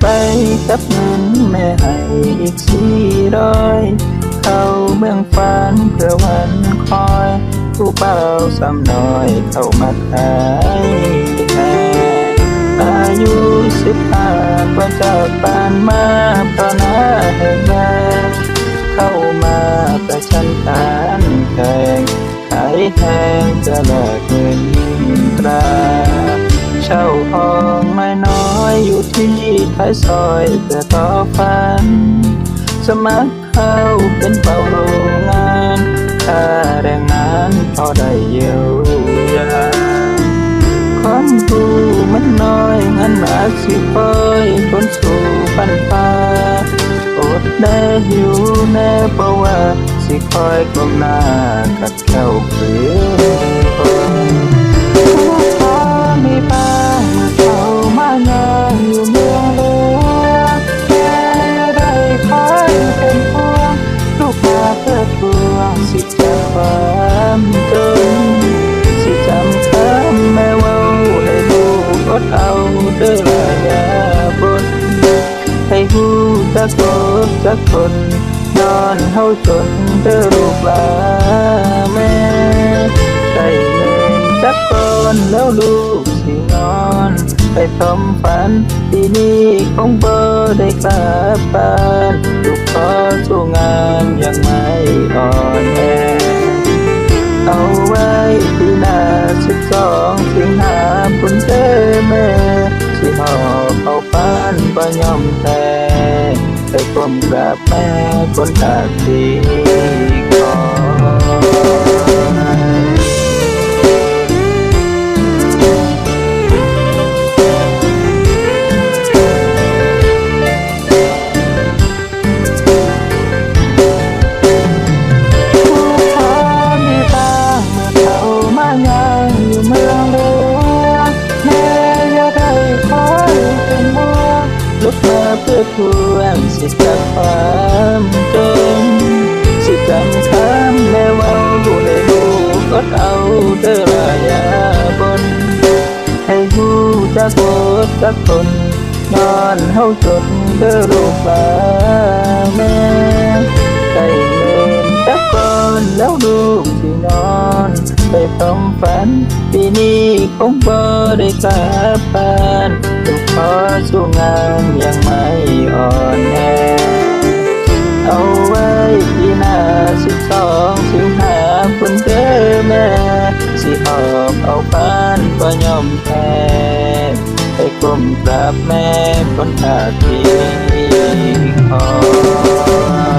ไปทักเงินแม่ให้อีกสี่ร้อยเข้าเมืองฝันเพื่อวันคอยผู้เป่าสำน้อยเข้ามาขายแทนอายุสิบห้าก็จากบ้านมาเพรน้าแห่งแม่เข้ามาประชันการแข่งขายแทงจะแลกเงินตราเช่าห้องไม่น้ อยๆอยู่ที่ท้ายซอยแต่ต่อฝัน สมัครเข้าเป็นเป่าโรงงานค่าแรงงานพอได้เยียวยาความรู้มันน้อยเงินมาสิคอยคนสู่ปันฟ้าอดแน่หิวแน่เพราะว่าสิคอยกลมหน้ากัดเข้าเพื่อ จักโกจักคนนอนเฮาจนเด้อลูกลาแม่ได้เงินจักก่อนแล้วลูกสินอน ไปทำฝันปีนี้คงบ่ได้กลับบ้านลูกขอสู้งานยังไม่อ่อนแอเอาไว้ปีหน้าสิบสองสิงหาบุญเด้อแม่สิหอบเอาฟ้านบ่ยอมแพ้ ไปกลมกราบแม่บนตาก มาเพื่อทวงสิจากความจนสิจำคำแม่ว่าอยู่ให้ลูกกดเอาเด้อลายาบน ให้หูจักโกดจักคนนอนเฮาจนเด้อลูกหลาแม่ได้เงินจักก่อนแล้วลูกสินอนไปทำฝันปีนี้คงบ่ได้กลับบ้านลูกขอสู้งานอยัง ยอมแพ้ให้กลมกราบแม่บนอาทีคอ